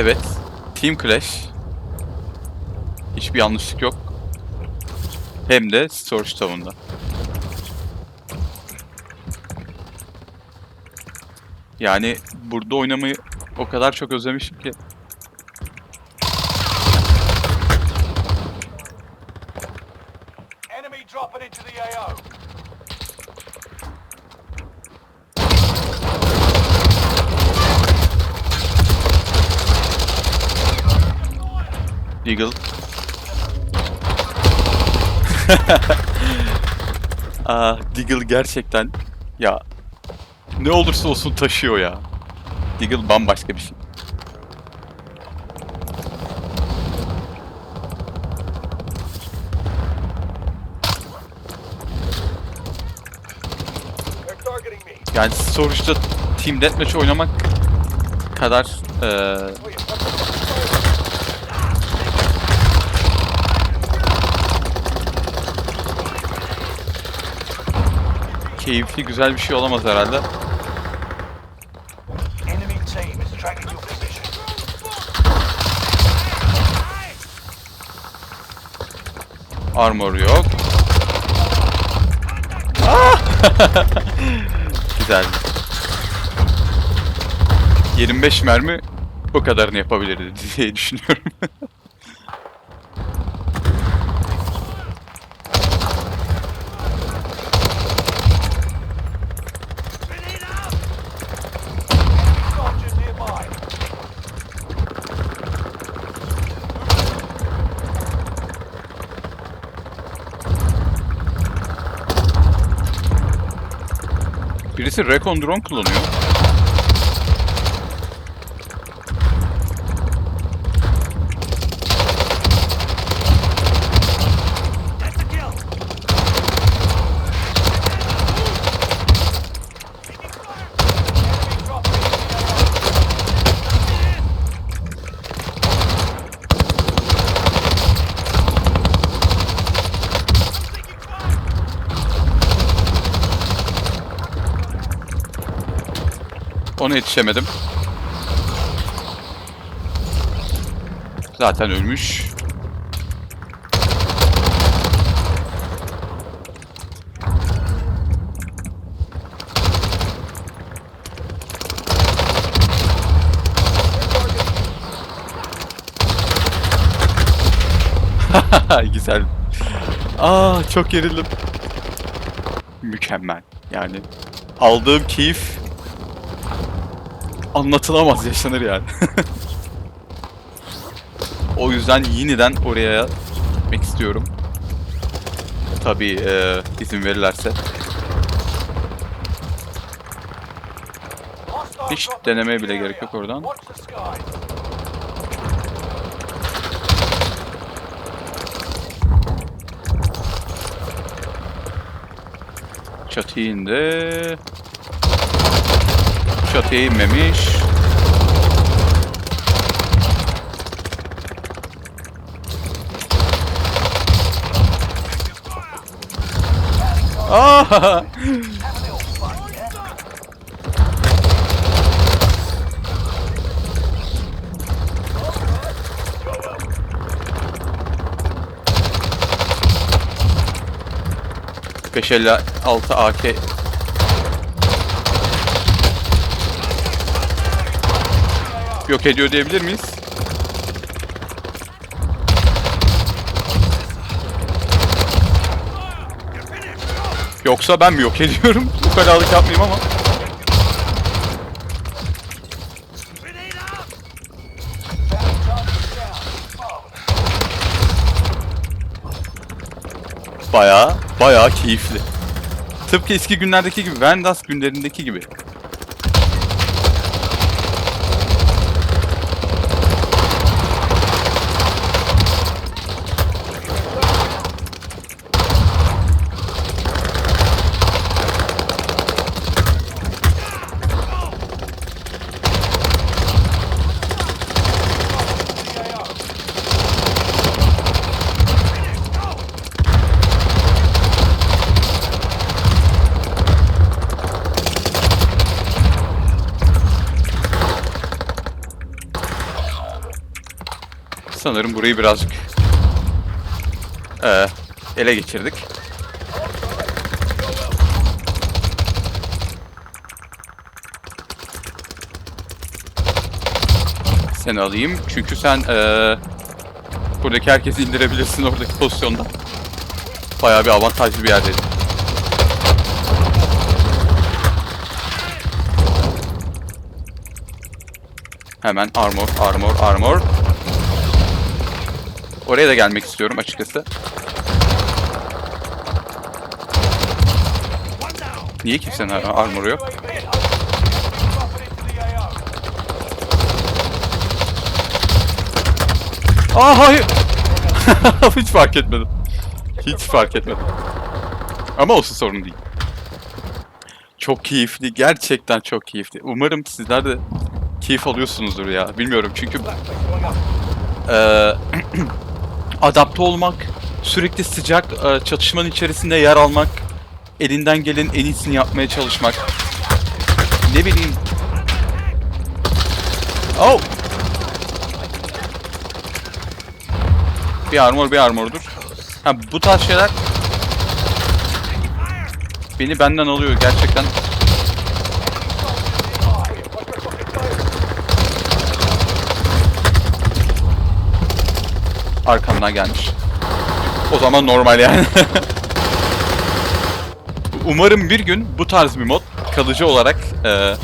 Evet. Team Clash. Hiçbir yanlışlık yok. Hem de Storage Town'da. Yani burada oynamayı o kadar çok özlemişim ki. Enemy dropping into the AO. Eagle. Aa, Deagle gerçekten ya ne olursa olsun taşıyor ya. Deagle bambaşka bir şey. Yani sonuçta Team Deathmatch oynamak kadar eee keyifli güzel bir şey olamaz herhalde. Armor yok. Ah! Güzel. 25 mermi bu kadarını yapabilirdi diye düşünüyorum. Birisi Recon Drone kullanıyor. Ona yetişemedim. Zaten ölmüş. Güzel. Aa çok gerildim. Mükemmel. Yani aldığım keyif anlatılamaz yaşanır yani. o yüzden yeniden oraya gitmek istiyorum. Tabii eee, izin verirlerse. Hiç denemeye bile gerek yok oradan. Çatıya indi. Çatıya inmemiş. Aa! Have a little fun, yeah? altı AK yok ediyor diyebilir miyiz? Yoksa ben mi yok ediyorum? Bu kadarlık yapmayayım ama. Bayağı, bayağı keyifli. Tıpkı eski günlerdeki gibi, Vendas günlerindeki gibi. Sanırım burayı birazcık eee, ele geçirdik. Seni alayım çünkü sen eee, buradaki herkesi indirebilirsin oradaki pozisyonda. Bayağı bir avantajlı bir yerdeydin. Hemen armor, armor, armor. Oraya da gelmek istiyorum açıkçası. Niye kimsenin ar- armoru yok? Aa hayır. Hiç fark etmedim. Hiç fark etmedim. Ama olsun sorun değil. Çok keyifli. Gerçekten çok keyifli. Umarım sizler de keyif alıyorsunuzdur ya. Bilmiyorum çünkü eee, adapte olmak, sürekli sıcak eee, çatışmanın içerisinde yer almak, elinden gelen en iyisini yapmaya çalışmak. Ne bileyim. Oh! Bir armor bir armordur. Ha bu tarz şeyler beni benden alıyor gerçekten. Arkamdan gelmiş. O zaman normal yani. Umarım bir gün bu tarz bir mod kalıcı olarak e,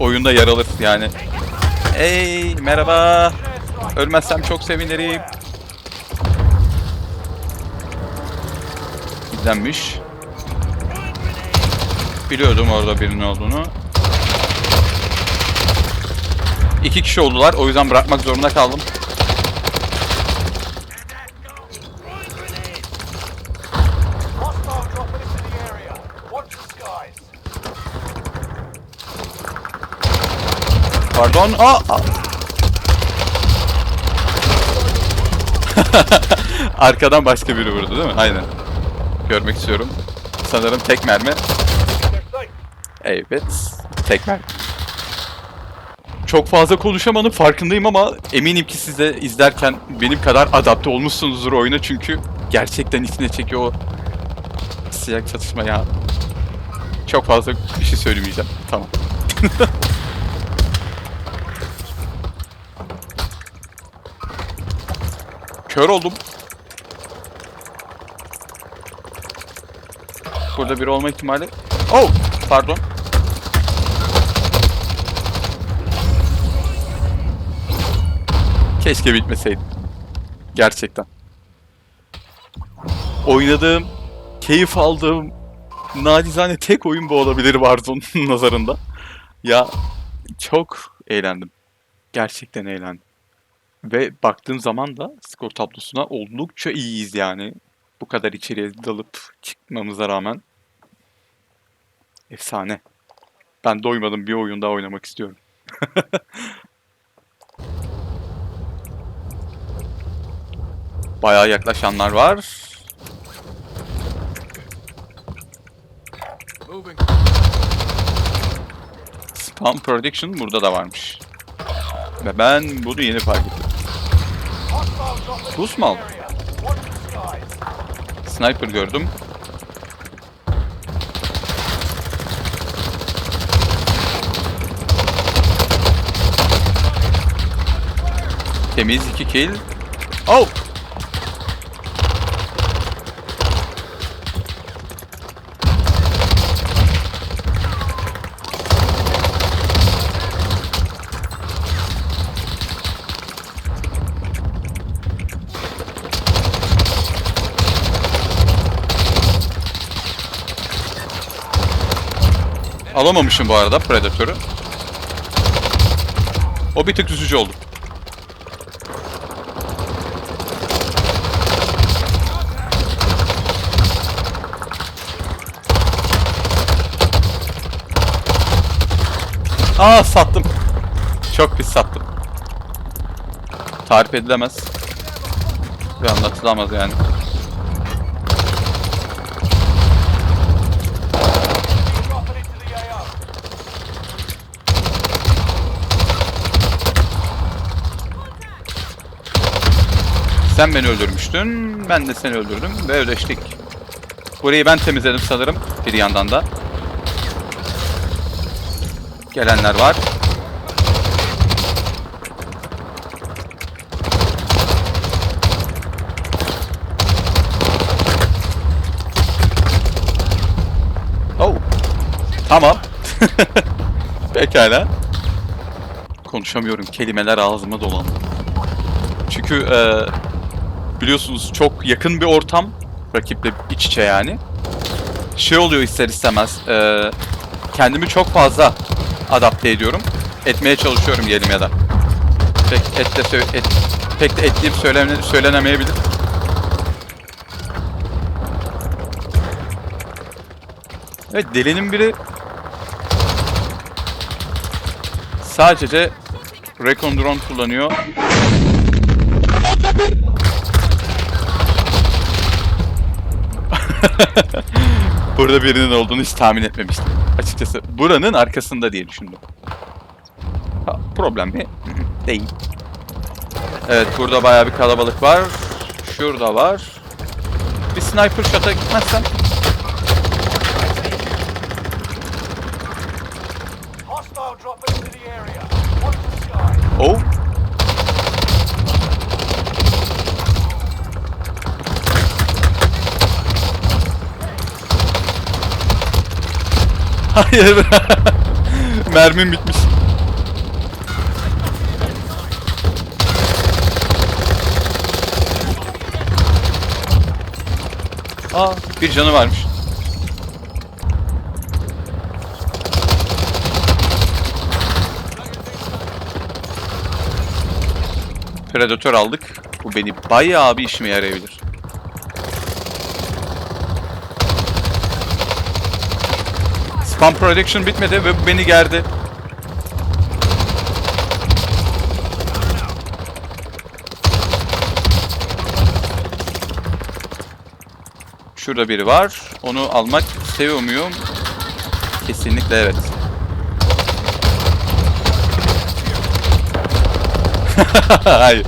oyunda yer alır yani. Hey merhaba. Ölmezsem çok sevinirim. İzlenmiş. Biliyordum orada birinin olduğunu. İki kişi oldular. O yüzden bırakmak zorunda kaldım. Pardon. Aa! Arkadan başka biri vurdu değil mi? Aynen. Görmek istiyorum. Sanırım tek mermi. Evet. Tek mermi. Çok fazla konuşamadım farkındayım ama eminim ki siz de izlerken benim kadar adapte olmuşsunuzdur oyuna çünkü gerçekten içine çekiyor o sıcak çatışma ya. Çok fazla bir şey söylemeyeceğim. Tamam. Kör oldum. Burada biri olma ihtimali. Oh, pardon. Keşke bitmeseydi. Gerçekten. Oynadığım, keyif aldığım nacizane tek oyun bu olabilir Warzone'un nazarında. Ya çok eğlendim. Gerçekten eğlendim. Ve baktığım zaman da skor tablosuna oldukça iyiyiz yani. Bu kadar içeriye dalıp çıkmamıza rağmen. Efsane. Ben doymadım bir oyun daha oynamak istiyorum. Bayağı yaklaşanlar var. Spam Prediction burada da varmış. Ve ben bunu yeni fark ettim. The skies. Sniper gördüm. Temiz 2 kill. Oh! Alamamışım bu arada Predator'ı. O bir tık üzücü oldu. Aa sattım. Çok pis sattım. Tarif edilemez. Ve anlatılamaz yani. Dropping into the AO. Sen beni öldürmüştün, ben de seni öldürdüm ve ödeştik. Burayı ben temizledim sanırım bir yandan da. Gelenler var. Oh. Tamam. Pekala. Konuşamıyorum. Kelimeler ağzıma dolandı. Çünkü e, biliyorsunuz çok yakın bir ortam. Rakiple iç içe yani. Şey oluyor ister istemez. e, kendimi çok fazla adapte ediyorum. Etmeye çalışıyorum diyelim ya da. Pek et de sö- et, pek de etleyip söylene, söylenemeyebilir. Evet delinin biri sadece Recon Drone kullanıyor. Burada birinin olduğunu hiç tahmin etmemiştim. Açıkçası buranın arkasında diye düşündüm. Ha, problem mi? Değil. Evet burada bayağı bir kalabalık var. Şurada var. Bir sniper shot'a gitmezsem Hayır. Mermim bitmiş. Aa, bir canı varmış. Predatör aldık. Bu beni bayağı bir işime yarayabilir. Spam Prediction bitmedi ve beni gerdi. Şurada biri var. Onu almak seviyor muyum? Kesinlikle evet. Hayır.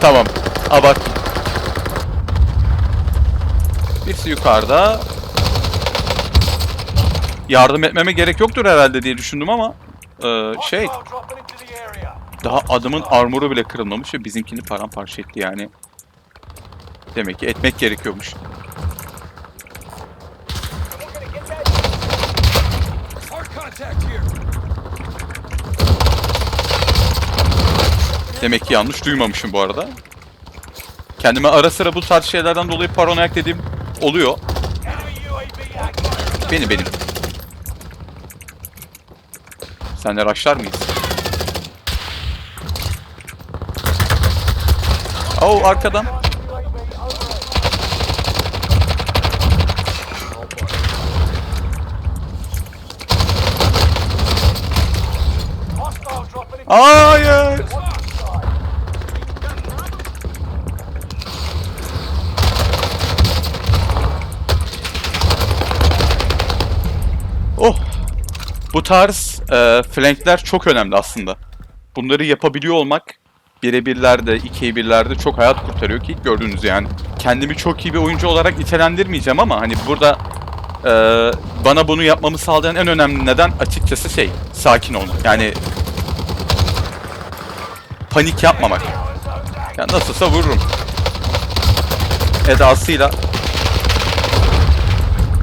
Tamam. Abart. Birisi yukarıda. Yardım etmeme gerek yoktur herhalde diye düşündüm ama e, şey daha adamın armoru bile kırılmamış ve bizimkini paramparça etti yani. Demek ki etmek gerekiyormuş. Demek ki yanlış duymamışım bu arada. Kendime ara sıra bu tarz şeylerden dolayı paranoyak dediğim oluyor. Enemy UAV active. Beni benim. Senle rushlar mıyız? Oh arkadan. Hayır. Oh. Bu tarz e, flankler çok önemli aslında. Bunları yapabiliyor olmak birebirlerde, ikiye birlerde çok hayat kurtarıyor ki gördüğünüz yani. Kendimi çok iyi bir oyuncu olarak nitelendirmeyeceğim ama hani burada e, bana bunu yapmamı sağlayan en önemli neden açıkçası şey, sakin olmak. Yani panik yapmamak. Ya nasılsa vururum. Edasıyla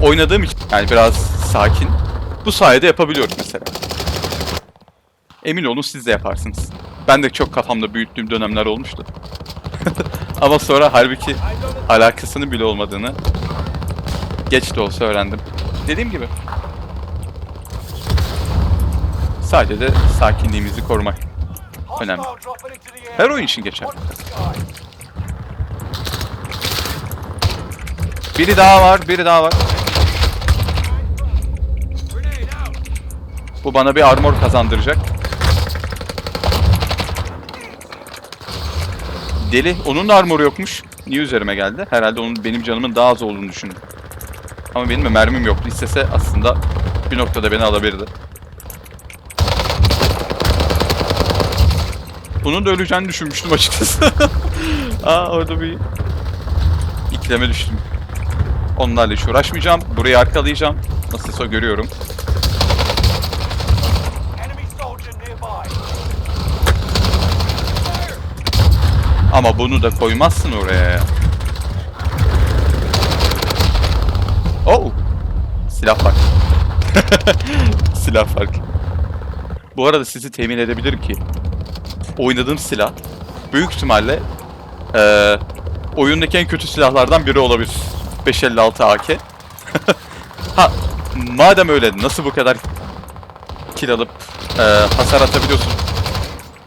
oynadığım için yani biraz sakin. Bu sayede yapabiliyorum mesela. Emin olun siz de yaparsınız. Ben de çok kafamda büyüttüğüm dönemler olmuştu. Ama sonra halbuki alakasının bile olmadığını geç de olsa öğrendim. Dediğim gibi. Sadece de sakinliğimizi korumak. Önemli. Her oyun için geçer. Biri daha var, biri daha var. Bu bana bir armor kazandıracak. Deli, onun da armoru yokmuş. Niye üzerime geldi? Herhalde onun benim canımın daha az olduğunu düşündüm. Ama benim de mermim yoktu. İstese aslında bir noktada beni alabilirdi. Bunun da öleceğini düşünmüştüm açıkçası. Aa orada bir ikleme düştüm. Onlarla hiç uğraşmayacağım. Burayı arkalayacağım. Nasılsa görüyorum. Ama bunu da koymazsın oraya. Oh! Silah fark. silah fark. Bu arada sizi temin edebilirim ki oynadığım silah büyük ihtimalle eee oyundaki en kötü silahlardan biri olabilir. 556 AK. ha madem öyle nasıl bu kadar kill alıp eee, hasar atabiliyorsun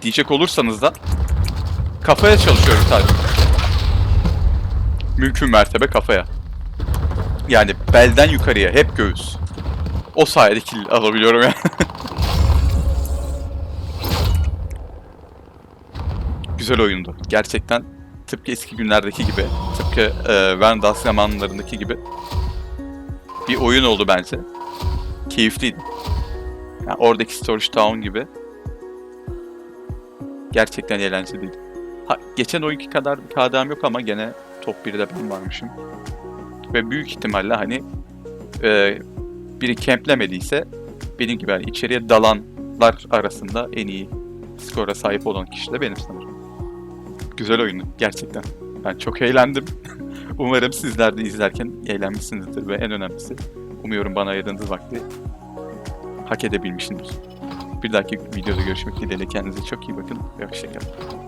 diyecek olursanız da Kafaya çalışıyorum sadece. Mümkün mertebe kafaya. Yani belden yukarıya hep göğüs. O sayede kill alabiliyorum yani. Güzel oyundu. Gerçekten tıpkı eski günlerdeki gibi, tıpkı e, Vendas zamanlarındaki gibi bir oyun oldu bence. Keyifliydi. Yani oradaki Storage Town gibi gerçekten eğlenceliydi. Ha, geçen oyunki kadar bir KDM yok ama gene top 1'de ben varmışım. Ve büyük ihtimalle hani e, biri kemplemediyse benim gibi hani içeriye dalanlar arasında en iyi skora sahip olan kişi de benim sanırım. Güzel oyundu gerçekten. Ben çok eğlendim. Umarım sizler de izlerken eğlenmişsinizdir ve en önemlisi umuyorum bana ayırdığınız vakti hak edebilmişsindir. Bir dahaki videoda görüşmek dileğiyle kendinize çok iyi bakın ve hoşçakalın.